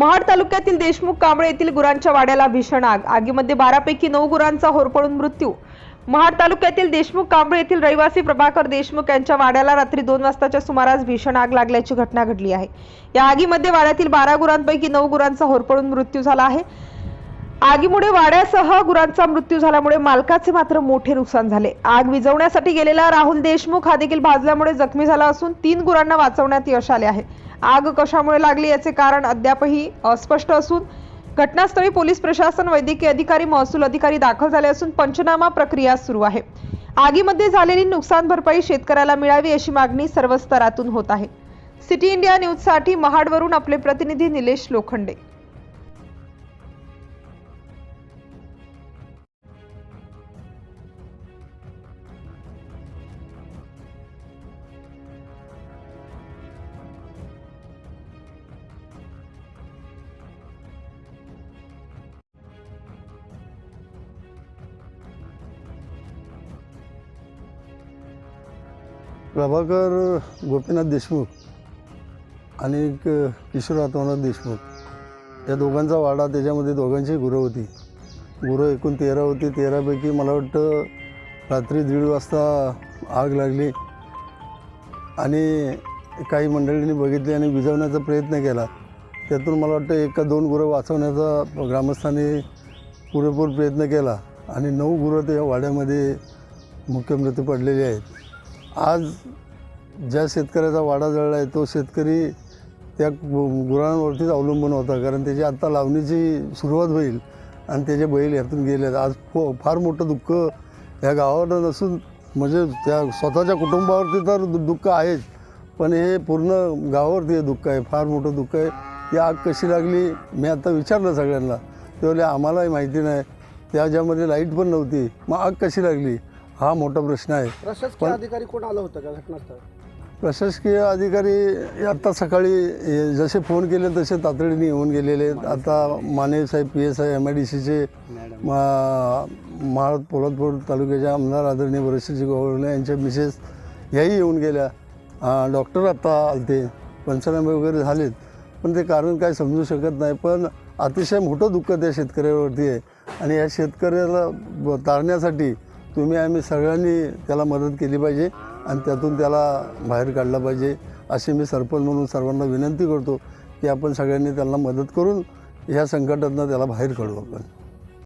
महाड तालुक्यातील देशमुख कांबळे येथील गुरांच्या वाड्याला भीषण आग. आगीमध्ये बारापैकी नऊ गुरांचा होरपळून मृत्यू. महाड तालुक्यातील देशमुख कांबळे येथील रहिवासी प्रभाकर देशमुख यांच्या वाड्याला रात्री दोन वाजताच्या सुमारास भीषण आग लागल्याची घटना घडली आहे. या आगीमध्ये वाड्यातील बारा गुरांपैकी नऊ गुरांचा होरपळून मृत्यू झाला आहे. आगीमुळे वाड्यासह गुरांचा मृत्यू झाल्यामुळे मालकाचे मात्र मोठे नुकसान झाले. आग विझवण्यासाठी गेलेला राहुल देशमुख हा देखील भाजल्यामुळे जखमी झाला असून तीन गुरांना वाचवण्यात यश आले आहे. आग कशामुळे लागली याचे कारण अद्यापही अस्पष्ट असून घटनास्थळी पोलीस प्रशासन वैद्यकीय अधिकारी महसूल अधिकारी दाखल झाले असून पंचनामा प्रक्रिया सुरू आहे. आगीमध्ये झालेली नुकसान भरपाई शेतकऱ्याला मिळावी अशी मागणी सर्व स्तरातून होत आहे. सिटी इंडिया न्यूजसाठी महाडवरून आपले प्रतिनिधी निलेश लोखंडे. प्रभाकर गोपीनाथ देशमुख आणि किशोर आत्मनाथ देशमुख. या दोघांचा वाडा त्याच्यामध्ये दोघांची गुरं होती. गुरं एकूण तेरा होती. तेरापैकी मला वाटतं रात्री दीड वाजता आग लागली. आणि काही मंडळींनी बघितली आणि विझवण्याचा प्रयत्न केला. त्यातून मला वाटतं एक का दोन गुरं वाचवण्याचा ग्रामस्थांनी पुरेपूर प्रयत्न केला. आणि नऊ गुरं त्या वाड्यामध्ये मुख्य मृत्यू पडलेले आहेत. आज ज्या शेतकऱ्याचा वाडा जळला आहे तो शेतकरी त्या गुरांवरतीच अवलंबून होता. कारण त्याची आत्ता लावणीची सुरुवात होईल आणि त्याचे बैल यातून गेले आहेत. आज फो फार मोठं दुःख या गावावर नसून म्हणजे त्या स्वतःच्या कुटुंबावरती तर दु- दुःख आहेच. पण हे पूर्ण गावावरती हे दुःख आहे. फार मोठं दुःख आहे. ती आग कशी लागली मी आता विचारलं सगळ्यांना. ते आम्हालाही माहिती नाही. त्याच्यामध्ये लाइट पण नव्हती. मग आग कशी लागली? हा मोठा प्रश्न आहे. प्रशासकीय अधिकारी कोण आलं होतं का घटनास्थळ? प्रशासकीय अधिकारी आता सकाळी जसे फोन केले तसे तातडीने येऊन गेलेले आहेत. आता माने साहेब P S I M I D सीचे महाळ पोलादपूर तालुक्याच्या आमदार आदरणीय वरिष्ठजी गोवळे यांच्या मिसेस याही येऊन गेल्या. आ, डॉक्टर आत्ता आलते पंचनामे वगैरे झालेत. पण ते कारण काय समजू शकत नाही. पण अतिशय मोठं दुःख त्या शेतकऱ्यावरती आहे. आणि या शेतकऱ्याला ब- तारण्यासाठी तुम्ही आम्ही सगळ्यांनी त्याला मदत केली पाहिजे आणि त्यातून त्याला बाहेर काढला पाहिजे अशी मी सरपंच म्हणून सर्वांना विनंती करतो की आपण सगळ्यांनी त्यांना मदत करून ह्या संकटातनं त्याला बाहेर काढू आपण.